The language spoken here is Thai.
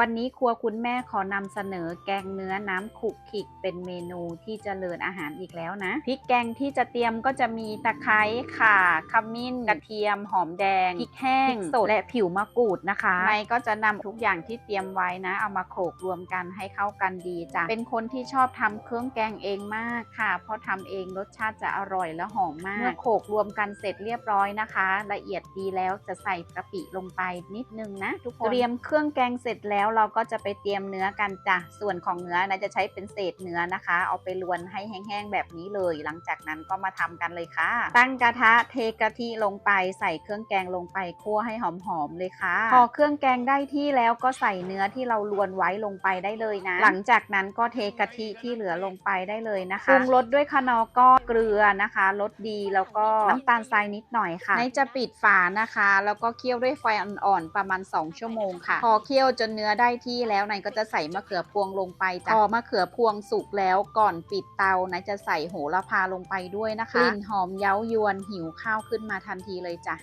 วันนี้ครัวคุณแม่ขอนำเสนอแกงเนื้อน้ำขุกขิกเป็นเมนูที่เจริญอาหารอีกแล้วนะพริกแกงที่จะเตรียมก็จะมีตะไคร้ข่าขมิ้น กระเทียมหอมแดงพริกแห้งสดและผิวมะกรูดนะคะในก็จะนำทุกอย่างที่เตรียมไว้นะ เอามาโขลกรวมกันให้เข้ากันดีจ้ะเป็นคนที่ชอบทำเครื่องแกงเองมากค่ะ เพราะทำเองรสชาติจะอร่อยและหอมมากเมื่อโขลกรวมกันเสร็จเรียบร้อยนะคะ ละเอียดดีแล้วจะใส่กะปิลงไปนิดนึงนะทุกคนเตรียมเครื่องแกงเสร็จแล้วล้วเราก็จะไปเตรียมเนื้อกันจ้ะส่วนของเนื้อนะจะใช้เป็นเศษเนื้อนะคะ เอาไปลวนให้แห้งๆแบบนี้เลย หลังจากนั้นก็มาทำกันเลยค่ะ ตั้งกระทะเทกะทิลงไปใส่เครื่องแกงลงไปคั่วให้หอมๆเลยค่ะพอเครื่องแกงได้ที่แล้วก็ใส่เนื้อที่เราลวนไว้ลงไปได้เลยนะ หลังจากนั้นก็เทกะทิที่เหลือลงไปได้เลยนะคะปรุงรสด้วยคะนอก็เกลือนะคะรสดีแล้วก็น้ำตาลทรายนิดหน่อยค่ะในจะปิดฝานะคะ แล้วก็เคี่ยวด้วยไฟอ่อนๆประมาณ 2 ชั่วโมงค่ะ พอเคี่ยวจนเนื้อได้ที่แล้วนายก็จะใส่มะเขือพวงลงไปจ้ะพอมะเขือพวงสุกแล้วก่อนปิดเตานายจะใส่โหระพาลงไปด้วยนะคะกลิ่นหอมเย้ายวนหิวข้าวขึ้นมาทันทีเลยจ้ะ